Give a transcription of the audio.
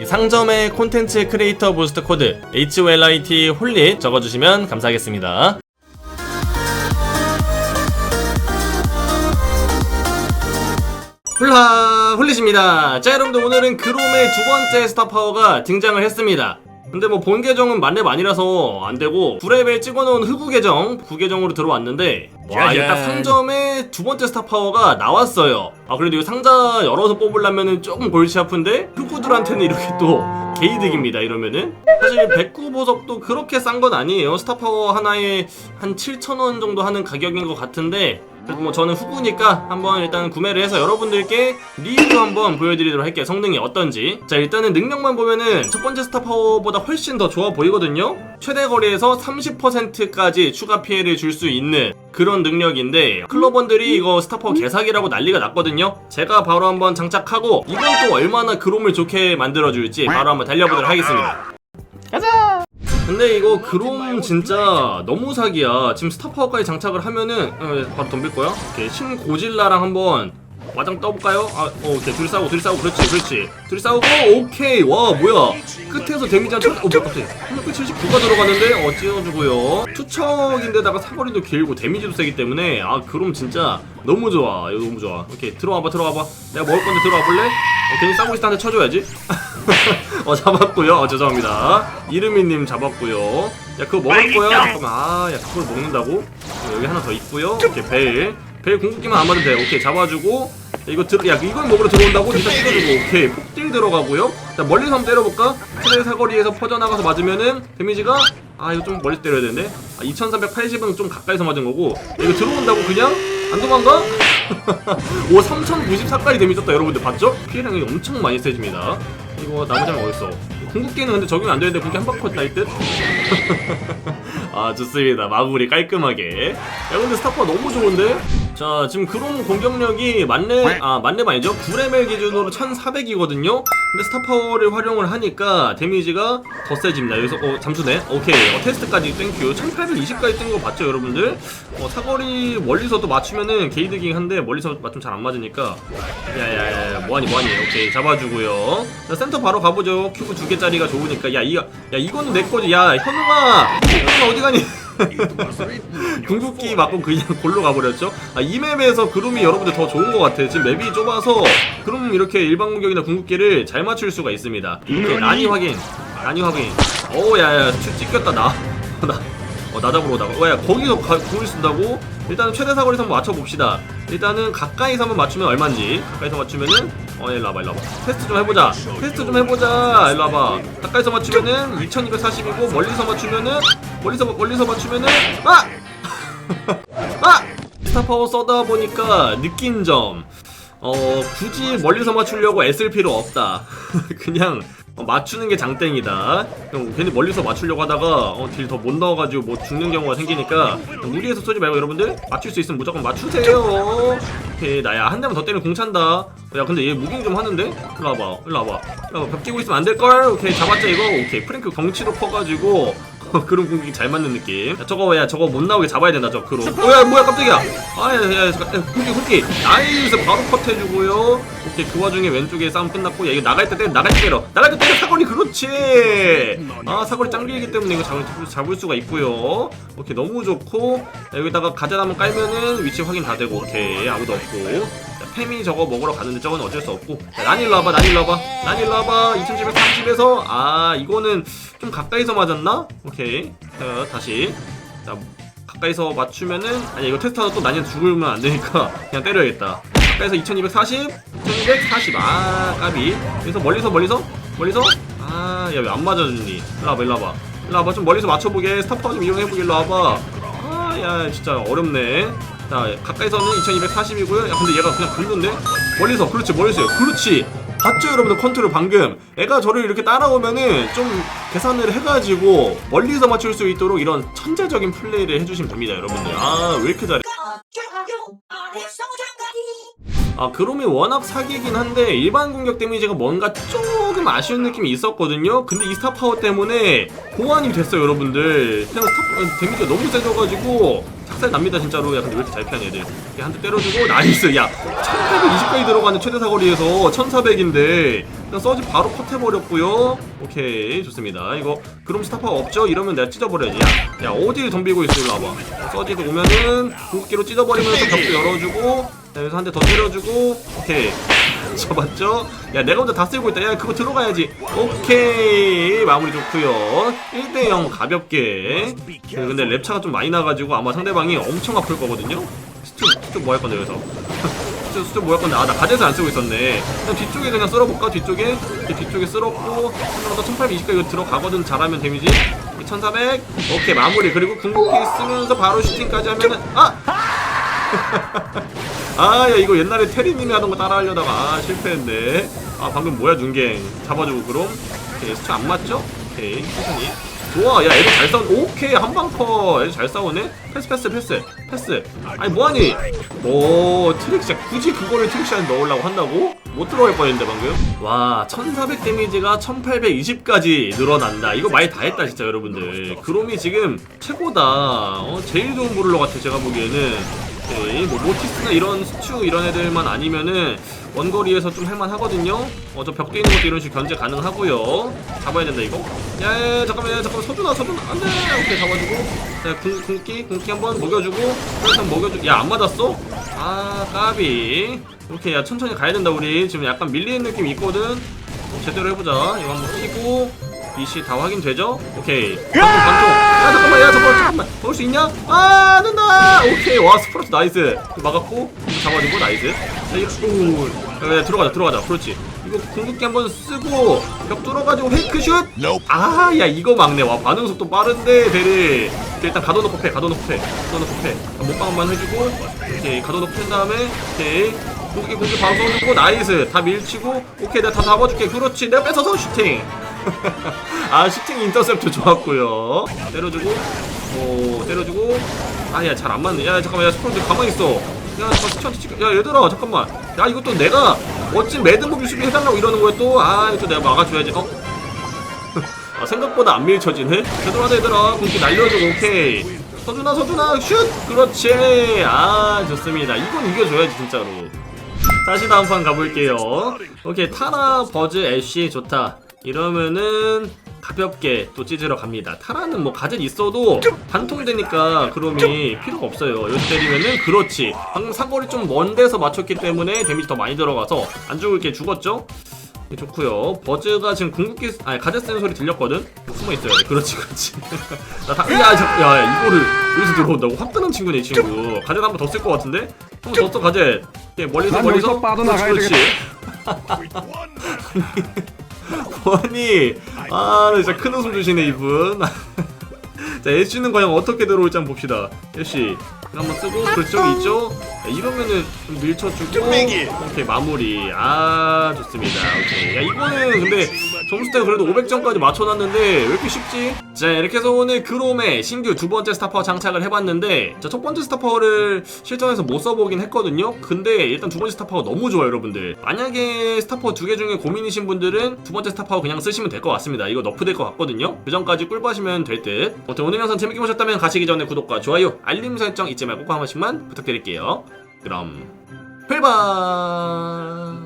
이 상점의 콘텐츠 크리에이터 부스트 코드 HOLIT 홀릿 적어주시면 감사하겠습니다. 훌라 홀릿입니다. 자 여러분들 오늘은 그롬의 두 번째 스타 파워가 등장을 했습니다. 근데 뭐 본 계정은 만렙 아니라서 안 되고 9레벨 찍어놓은 흑우 계정 부계정으로 들어왔는데 와 짜잔. 일단 상점에 두 번째 스타 파워가 나왔어요. 아 그래도 이 상자 열어서 뽑으려면은 조금 골치 아픈데 흑우들한테는 이렇게 또 개이득입니다 이러면은 사실 백구 보석도 그렇게 싼 건 아니에요. 스타 파워 하나에 한 7,000원 정도 하는 가격인 것 같은데 뭐 저는 후구니까 한번 일단 구매를 해서 여러분들께 리뷰 한번 보여드리도록 할게요. 성능이 어떤지. 자 일단은 능력만 보면은 첫 번째 스타 파워보다 훨씬 더 좋아 보이거든요. 최대 거리에서 30%까지 추가 피해를 줄 수 있는 그런 능력인데 클로번들이 이거 스타 파워 개사기라고 난리가 났거든요. 제가 바로 한번 장착하고 이건 또 얼마나 그롬을 좋게 만들어줄지 바로 한번 달려보도록 하겠습니다. 근데 이거 그롬 진짜 너무 사기야. 지금 스타파워까지 장착을 하면은 어, 바로 덤빌 거야. 오케이 신 고질라랑 한번 와장 떠볼까요? 아, 어, 오케이. 둘이 싸우고 둘이 싸우고. 그렇지 그렇지. 둘이 싸우고 오케이. 와 뭐야? 끝에서 데미지 한 천, 어 뭐야 갑자기. 한명끝 79가 들어가는데 어 찌어주고요. 투척인데다가 사거리도 길고 데미지도 세기 때문에 아 그럼 진짜 너무 좋아. 이거 너무 좋아. 오케이 들어와봐 들어와봐. 내가 먹을 건데 들어와 볼래? 어, 괜히 때 쳐줘야지 어 잡았고요. 어, 죄송합니다. 이르미님 잡았고요. 야 그거 먹을 거야? 잠깐만. 아야 그걸 먹는다고? 어, 여기 하나 더 있고요. 오케이 벨벨 궁극기만 안 맞으면 돼 오케이 잡아주고. 야, 이거 들, 야 이걸 먹으러 들어온다고? 일단 찍어주고. 오케이 폭딜 들어가고요. 자 멀리서 한번 때려볼까? 최대 사거리에서 퍼져나가서 맞으면은 데미지가 아 이거 좀 멀리 때려야 되는데? 아 2380은 좀 가까이서 맞은 거고. 야, 이거 들어온다고 그냥? 안 도망가? 오 3094까지 데미지 떴다 여러분들. 봤죠? 피해량이 엄청 많이 세집니다 이거 나머지는 어딨어 궁극기는 근데 적용 안 되는데 궁극기 한 바퀴 나이 듯? 아 좋습니다 마무리 깔끔하게 야 근데 스타파 너무 좋은데? 자 지금 그롬 공격력이 만렙 아 만렙 아니죠? 9레벨 기준으로 1400이거든요. 근데 스타파워를 활용을 하니까 데미지가 더 세집니다. 여기서 어 잠수네. 오케이. 어, 테스트까지. 땡큐. 1820까지 뜬 거 봤죠 여러분들? 어 사거리 멀리서도 맞추면은 게이드긴 한데 멀리서 맞추면 잘 안 맞으니까. 야야야 뭐하니 뭐하니? 오케이. 잡아주고요. 자 센터 바로 가보죠. 큐브 두 개짜리가 좋으니까. 야 이거 야 이거는 내 거지. 야 현우가 현우가 어디 가니 궁극기 맞고 그냥 골로 가버렸죠 아, 이 맵에서 그rum이 여러분들 더 좋은 것 같아 지금 맵이 좁아서 그럼 이렇게 일반 공격이나 궁극기를 잘 맞출 수가 있습니다 오케이, 난이 확인 난이 확인 어우 야야 찍혔다 나 나. 어, 나 잡으러 오다가. 왜, 거기서 가, 궁을 쓴다고? 일단은 최대 사거리에서 한번 맞춰봅시다. 일단은 가까이서 한번 맞추면 얼마인지. 가까이서 맞추면은, 어, 일로 와봐, 일로 와봐. 테스트 좀 해보자. 테스트 좀 해보자. 일로 와봐. 가까이서 맞추면은 2240이고, 멀리서 맞추면은, 멀리서, 멀리서 맞추면은, 아! 아! 스타파워 써다 보니까 느낀 점. 어, 굳이 멀리서 맞추려고 애쓸 필요 없다. 그냥 어, 맞추는 게 장땡이다. 그냥 괜히 멀리서 맞추려고 하다가 어, 딜더 못 넣어가지고 뭐 죽는 경우가 생기니까 무리해서 쏘지 말고 여러분들 맞출 수 있으면 무조건 맞추세요. 오케이 나야 한 대만 더 때리면 공 찬다. 야 근데 얘 무빙 좀 하는데? 일로 와봐, 일로 와봐. 벽 끼고 있으면 안 될 걸. 오케이 잡았자 이거. 오케이 프랭크 덩치도 커가지고 그런 공격이 잘 맞는 느낌. 야, 저거 야 저거 못 나오게 잡아야 된다 저 그로. 어야 뭐야 깜짝이야. 아야야 흑기 흑기. 나이스 바로 컷 해주고요. 오케이 그 와중에 왼쪽에 싸움 끝났고 야 이거 나갈 때 때려 나갈 때 때려 나갈 때 때려 사거리 그렇지. 아 사거리 짱길이기 때문에 이거 잡을, 잡을 수가 있고요. 오케이 너무 좋고 야, 여기다가 가자 한번 깔면은 위치 확인 다 되고 오케이 아무도 없고. 자, 페미 저거 먹으러 가는데 저건 어쩔 수 없고. 자, 난 일로 와봐 난 일로 와봐. 난 일로 와봐. 2730에서 아 이거는 좀 가까이서 맞았나? 오케이. 자 다시. 자 가까이서 맞추면은 아니 이거 테스트하다 또 난이한테 죽으면 안 되니까 그냥 때려야겠다. 가까이서 2240 2240아 까비. 여기서 멀리서 멀리서? 멀리서? 아 야 왜 안 맞아주니? 일로 와봐 일로 와봐. 일로 와봐. 좀 멀리서 맞춰보게. 스타파워 좀 이용해보게. 일로 와봐. 아 야 진짜 어렵네 자 가까이서는 2240이고요. 야 근데 얘가 그냥 긁는데? 멀리서. 그렇지 멀리서요 그렇지. 봤죠 여러분들? 컨트롤 방금. 애가 저를 이렇게 따라오면은 좀 계산을 해가지고 멀리서 맞출 수 있도록 이런 천재적인 플레이를 해주시면 됩니다 여러분들. 아 왜 이렇게 잘해 아 그롬이 워낙 사기긴 한데 일반 공격 데미지가 뭔가 조금 아쉬운 느낌이 있었거든요. 근데 이 스타 파워 때문에 보완이 됐어요 여러분들. 그냥 스타 데미지가 너무 세져가지고 착살 납니다 진짜로. 야 근데 왜 이렇게 잘 피하냐 얘들. 한 대 때려주고 나이스. 야 1820까지 들어가는 최대 사거리에서 1400인데 일단 서지 바로 컷해버렸고요. 오케이 좋습니다. 이거 그럼 스타파가 없죠? 이러면 내가 찢어버려야지. 야, 야 어디를 덤비고 있어 일로 와봐. 서지도 오면은 궁극기로 찢어버리면서 벽도 열어주고 자, 여기서 한 대 더 때려주고 오케이. 잡았죠? 야 내가 먼저 다 쓰고 있다. 야 그거 들어가야지. 오케이. 마무리 좋고요. 1대0 가볍게. 그, 근데 랩차가 좀 많이 나가지고 아마 상대방이 엄청 아플 거거든요? 스투 스투 뭐할 건데 여기서? 스투 스투 뭐할 건데? 아나 가젯을 안 쓰고 있었네. 그럼 뒤쪽에 그냥 쓸어볼까? 뒤쪽에? 뒤쪽에 쓸었고 한번더 1820까지 이거 들어가거든. 잘하면 데미지. 1400 오케이 마무리. 그리고 궁극기 쓰면서 바로 슈팅까지 하면은 아! 아, 야, 이거 옛날에 테리님이 하던 거 따라 하려다가, 아, 실패했네. 아, 방금 뭐야, 중갱. 잡아주고, 그럼. 오케이, 스안 맞죠? 오케이, 천천히. 좋아, 야, 애들 잘 싸우 오케이, 한방 커. 애들 잘 싸우네? 패스, 패스, 패스, 패스. 아니, 뭐하니? 오, 트릭샷. 굳이 그거를 트릭샷에 넣으려고 한다고? 못 들어갈 뻔했는데, 방금. 와, 1400 데미지가 1820까지 늘어난다. 이거 많이 다 했다, 진짜, 여러분들. 그롬이 지금 최고다. 어, 제일 좋은 브룰러 같아, 제가 보기에는. 오케이 뭐 모티스나 이런 수추 이런 애들만 아니면은 원거리에서 좀 할만하거든요. 어 저벽 뒤에 있는 것도 이런 식으로 견제 가능하고요. 잡아야 된다 이거? 야 야 잠깐만 야 잠깐만. 서준아 서준아. 안돼! 오케이 잡아주고. 자 궁, 궁기 궁기 한번 먹여주고. 일단 먹여주 야안 맞았어? 아 까비. 이렇게 야 천천히 가야 된다 우리. 지금 약간 밀리는 느낌이 있거든. 어, 제대로 해보자. 이거 한번 끼고 BC 다 확인되죠? 오케이. 방송 야 잠깐만 야 잠깐만 잠깐만. 먹을 수 있냐? 아 된다! 오케이. 와 스프로트 나이스. 막았고 잡아주고 나이스. 자 이거 오 야, 야, 들어가자 들어가자. 그렇지. 이거 궁극기 한번 쓰고 벽 뚫어가지고 페이크슛! 아야 이거 막네 와 반응 속도 빠른데 베리. 일단 가둬놓고 패 가둬놓고 패 가둬놓고 패. 한번 해주고 오케이 가둬놓고 팬 다음에 오케이. 궁극기 궁극기 바로 써주고 나이스. 다 밀치고 오케이 내가 다 잡아줄게. 그렇지. 내가 뺏어서 슈팅 아 슈팅 인터셉트 좋았고요. 때려주고 오 때려주고. 아야 잘 안 맞네. 야 잠깐만 야 스포츠 가만히 있어. 야 잠깐 스천트 찍- 야 얘들아 잠깐만. 야 이것도 내가 멋진 매드무비 수비 해달라고 이러는 거야 또아 이거 또 내가 막아줘야지. 어? 아 생각보다 안 밀쳐지네. 제대로 하자 얘들아. 공기 날려주고 오케이. 서준아 서준아 슛! 그렇지. 아 좋습니다. 이건 이겨줘야지 진짜로. 다시 다음 판 가볼게요. 오케이 타라 버즈 애쉬 좋다. 이러면은 가볍게 또 찢으러 갑니다. 타라는 뭐 가젯 있어도 반통되니까 그럼이 필요가 없어요. 여기 때리면은 그렇지. 방금 사거리 좀 먼 데서 맞췄기 때문에 데미지 더 많이 들어가서 안 죽을 게 죽었죠? 네, 좋고요. 버즈가 지금 궁극기 아니 가젯 쓰는 소리 들렸거든. 숨어 있어야 돼. 그렇지, 그렇지. 나 다, 야, 자, 야, 야, 이거를 여기서 들어온다고 화끈한 친구네 이 친구. 가젯 한번 더 쓸 것 같은데? 한번 더써 가젯. 예, 멀리서 난 멀리서 빠져나가야 그렇지, 그렇지. 아니, 아, 나 진짜 큰 웃음 주시네 이분. 자, 애쉬는 과연 어떻게 들어올지 한번 봅시다. 애쉬. 한번 쓰고 그쪽 있죠? 야, 이러면은 좀 밀쳐주고 오케이 마무리 아 좋습니다 오케이 야 이거는 근데 점수대가 그래도 500점까지 맞춰놨는데 왜 이렇게 쉽지? 자 이렇게 해서 오늘 그롬의 신규 두 번째 스타파워 장착을 해봤는데 자 첫 번째 스타파워를 실전에서 못 써보긴 했거든요. 근데 일단 두 번째 스타파워 너무 좋아요 여러분들. 만약에 스타파워 두 개 중에 고민이신 분들은 두 번째 스타파워 그냥 쓰시면 될 것 같습니다. 이거 너프 될 것 같거든요. 그 전까지 꿀빠시면 될듯. 아무튼 오늘 영상 재밌게 보셨다면 가시기 전에 구독과 좋아요 알림 설정 잊지 말고 꼭 한 번씩만 부탁드릴게요. 그럼 별바